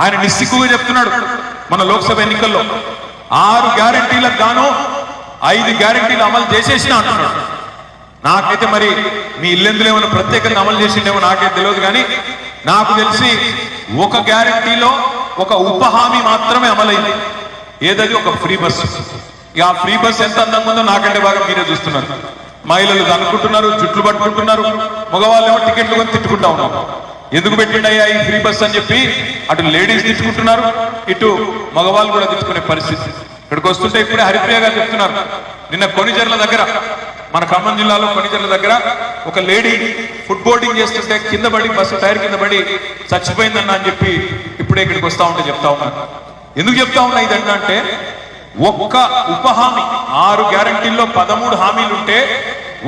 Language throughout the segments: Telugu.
ఆయన నిస్సిగ్గుగా చెప్తున్నాడు మన లోక్సభ ఎన్నికల్లో. ఆరు గ్యారంటీలకు గాను ఐదు గ్యారంటీలు అమలు చేసేసిన అంటున్నాడు. నాకైతే మరి మీ ఇల్లెందులో ఏమైనా ప్రత్యేకంగా అమలు చేసిండేమో నాకైతే తెలియదు కానీ నాకు తెలిసి ఒక గ్యారంటీలో ఒక ఉప హామీ మాత్రమే అమలైంది. ఏదది? ఒక ఫ్రీ బస్ ఇక ఆ ఫ్రీ బస్ ఎంత అందంగా ఉందో నాకంటే బాగా మీరే చూస్తున్నారు. మహిళలు అనుకుంటున్నారు జుట్లు పట్టుకుంటున్నారు మగవాళ్ళు ఏమో టికెట్లు కొని తిట్టుకుంటా ఉన్నారు. ఎందుకు పెట్టిండయ్యా ఈ ఫ్రీ బస్ అని చెప్పి? అటు లేడీస్ తీసుకుంటున్నారు ఇటు మగవాళ్ళు కూడా తీసుకునే పరిస్థితి. ఇక్కడికి వస్తుంటే ఇప్పుడే హరిప్రియ గారు చెప్తున్నారు నిన్న కొనిజర్ల దగ్గర మన ఖమ్మం జిల్లాలో కొనిజర్ల దగ్గర ఒక లేడీ ఫుడ్ బోర్డింగ్ చేస్తుంటే కింద పడి బస్సు టైర్ కింద పడి చచ్చిపోయిందన్న అని చెప్పి ఇప్పుడే ఇక్కడికి వస్తా ఉంటే చెప్తా ఉన్నాను ఎందుకు చెప్తా ఉన్నా ఇదంటే అంటే ఒక్క ఉప హామీ ఆరు గ్యారంటీల్లో పదమూడు హామీలు ఉంటే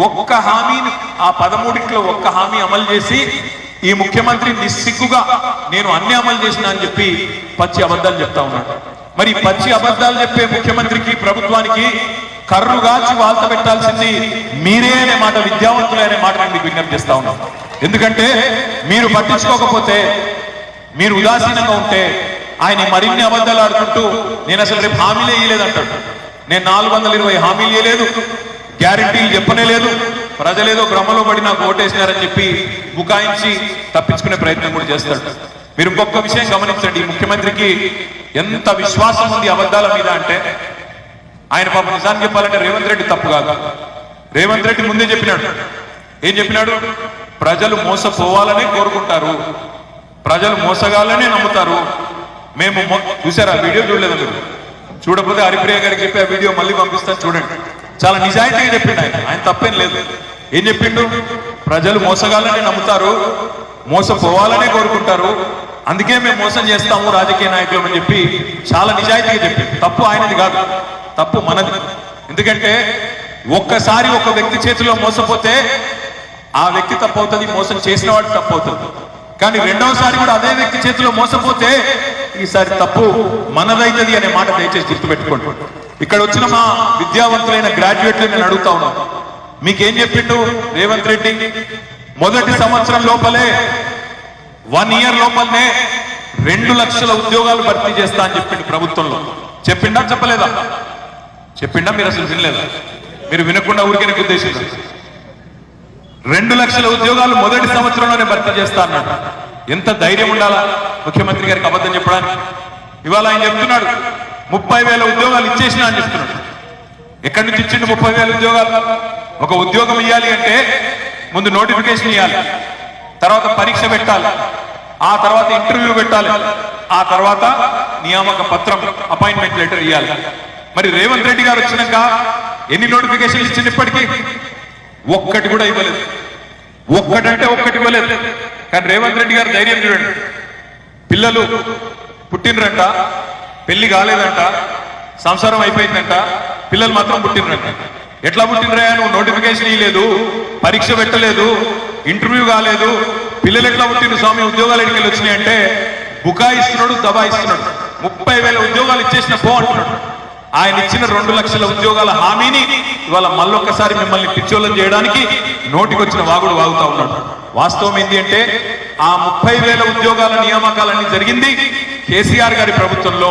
ఒక్క హామీని ఆ పదమూడిట్లో ఒక్క హామీ అమలు చేసి ఈ ముఖ్యమంత్రి నిస్సిగ్గుగా నేను అన్ని అమలు చేసిన అని చెప్పి పచ్చి అబద్ధాలు చెప్తా ఉన్నాడు మరి పచ్చి అబద్ధాలు చెప్పే ముఖ్యమంత్రికి ప్రభుత్వానికి కర్రుగాచి వాల్త పెట్టాల్సింది మీరే అనే మాట విద్యావంతులే అనే మాట నేను విజ్ఞప్తి చేస్తా ఉన్నాం. ఎందుకంటే మీరు పట్టించుకోకపోతే మీరు ఉదాసీనంగా ఉంటే ఆయన మరిన్ని అబద్ధాలు ఆడుకుంటూ నేను అసలు రేపు హామీలే ఇయ్యలేదంటాడు. నేను నాలుగు వందల ఇరవై హామీలు ఇవ్వలేదు గ్యారంటీలు చెప్పనే లేదు. ప్రజలేదో భ్రమలో పడి నాకు ఓటేసినారని చెప్పి బుకాయించి తప్పించుకునే ప్రయత్నం కూడా చేస్తాడు. మీరు ఇంకొక విషయం గమనించండి. ముఖ్యమంత్రికి ఎంత విశ్వాసం ఉంది అబద్ధాల మీద అంటే ఆయన పాప నిజాన్ని చెప్పాలంటే రేవంత్ రెడ్డి తప్పు కాదు. రేవంత్ రెడ్డి ముందే చెప్పినాడు. ఏం చెప్పినాడు? ప్రజలు మోసపోవాలనే కోరుకుంటారు. ప్రజలు మోసగాలనే నమ్ముతారు. మేము చూసారా? వీడియో చూడలేదు మీరు. చూడకపోతే హరిప్రియ గారికి చెప్పి ఆ వీడియో మళ్ళీ పంపిస్తాను చూడండి. చాలా నిజాయితీగా చెప్పిండు ఆయన. ఆయన తప్పేం లేదు. ఏం చెప్పిండు? ప్రజలు మోసగాలని నమ్ముతారు మోసపోవాలనే కోరుకుంటారు. అందుకే మేము మోసం చేస్తాము రాజకీయ నాయకులం అని చెప్పి చాలా నిజాయితీగా చెప్పింది తప్పు ఆయనది కాదు. తప్పు మనది. ఎందుకంటే ఒక్కసారి ఒక వ్యక్తి చేతిలో మోసపోతే ఆ వ్యక్తి తప్పవుతుంది మోసం చేసిన వాడు తప్పవుతుంది. కానీ రెండవసారి కూడా అదే వ్యక్తి చేతిలో మోసపోతే ఈసారి తప్పు మనదైతది అనే మాట దయచేసి గుర్తుపెట్టుకోండి. ఇక్కడ వచ్చిన మా విద్యావంతులైన గ్రాడ్యుయేట్లు నేను అడుగుతా ఉన్నాను మీకేం చెప్పిండు రేవంత్ రెడ్డి? మొదటి సంవత్సరం లోపలే వన్ ఇయర్ లోపలనే రెండు లక్షల ఉద్యోగాలు భర్తీ చేస్తా అని చెప్పిండు ప్రభుత్వంలో. చెప్పిండా చెప్పలేదా? చెప్పిండా మీరు అసలు వినలేదా? మీరు వినకుండా ఊరికే ఉద్దేశం రెండు లక్షల ఉద్యోగాలు మొదటి సంవత్సరంలోనే భర్తీ చేస్తా అన్నాడు. ఎంత ధైర్యం ఉండాలా ముఖ్యమంత్రి గారికి అబద్ధం చెప్పడానికి? ఇవాళ ఆయన చెప్తున్నాడు ముప్పై వేల ఉద్యోగాలు ఇచ్చేసిన అని చెప్తున్నాడు. ఎక్కడి నుంచి ఇచ్చిండు ముప్పై వేల ఉద్యోగాలు? ఒక ఉద్యోగం ఇవ్వాలి అంటే ముందు నోటిఫికేషన్ ఇవ్వాలి తర్వాత పరీక్ష పెట్టాలి. ఆ తర్వాత ఇంటర్వ్యూ పెట్టాలి. ఆ తర్వాత నియామక పత్రం అపాయింట్మెంట్ లెటర్ ఇవ్వాలి మరి రేవంత్ రెడ్డి గారు వచ్చినాక ఎన్ని నోటిఫికేషన్ ఇచ్చింది ఇప్పటికీ? ఒక్కటి కూడా ఇవ్వలేదు. ఒక్కటంటే ఒక్కటి ఇవ్వలేదు. కానీ రేవంత్ రెడ్డి గారు ధైర్యం చూడండి. పిల్లలు పుట్టినరంట. పెళ్ళి కాలేదంట సంసారం అయిపోయిందంట పిల్లలు మాత్రం పుట్టినరంట ఎట్లా పుట్టినరా నువ్వు నోటిఫికేషన్ ఇవ్వలేదు పరీక్ష పెట్టలేదు ఇంటర్వ్యూ కాలేదు. పిల్లలు ఎట్లా పుట్టిన స్వామి? ఉద్యోగాలు ఎడికి వచ్చినాయి అంటే బుకాయిస్తున్నాడు దబాయిస్తున్నాడు. ముప్పై వేల ఉద్యోగాలు ఇచ్చేసిన పో అంటున్నాడు. ఆయన ఇచ్చిన రెండు లక్షల ఉద్యోగాల హామీని ఇవాళ మళ్ళొక్కసారి మిమ్మల్ని పిచ్చోళ్ళం చేయడానికి నోటికొచ్చిన వాగుడు వాగుతా ఉన్నాడు. వాస్తవం ఏంటి అంటే ఆ ముప్పై వేల ఉద్యోగాల నియామకాలన్నీ జరిగింది. కేసీఆర్ గారి ప్రభుత్వంలో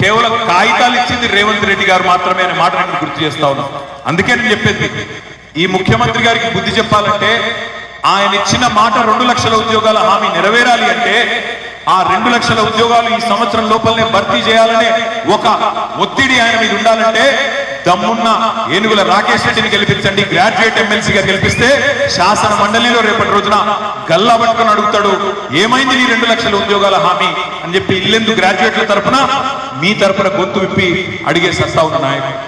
కేవలం కాగితాలు ఇచ్చింది రేవంత్ రెడ్డి గారు మాత్రమే అనే మాట నేను గుర్తు చేస్తా ఉన్నాను అందుకే నేను చెప్పేది ఈ ముఖ్యమంత్రి గారికి బుద్ధి చెప్పాలంటే ఆయన ఇచ్చిన మాట రెండు లక్షల ఉద్యోగాల హామీ నెరవేరాలి అంటే ఆ రెండు లక్షల ఉద్యోగాలు ఈ సంవత్సరం లోపలనే భర్తీ చేయాలనే ఒక ఒత్తిడి ఆయన మీద ఉండాలంటే దమ్మున్న ఏనుగుల రాకేష్ రెడ్డిని గెలిపించండి. గ్రాడ్యుయేట్ ఎమ్మెల్సీగా గెలిపిస్తే శాసన మండలిలో రేపటి రోజున గల్లా పట్టుకొని అడుగుతాడు. ఏమైంది నీ రెండు లక్షల ఉద్యోగాల హామీ? అని చెప్పి ఇల్లెందు గ్రాడ్యుయేట్ల తరపున? మీ తరపున గొంతు విప్పి అడిగే సత్తా ఉన్న నాయకుడు.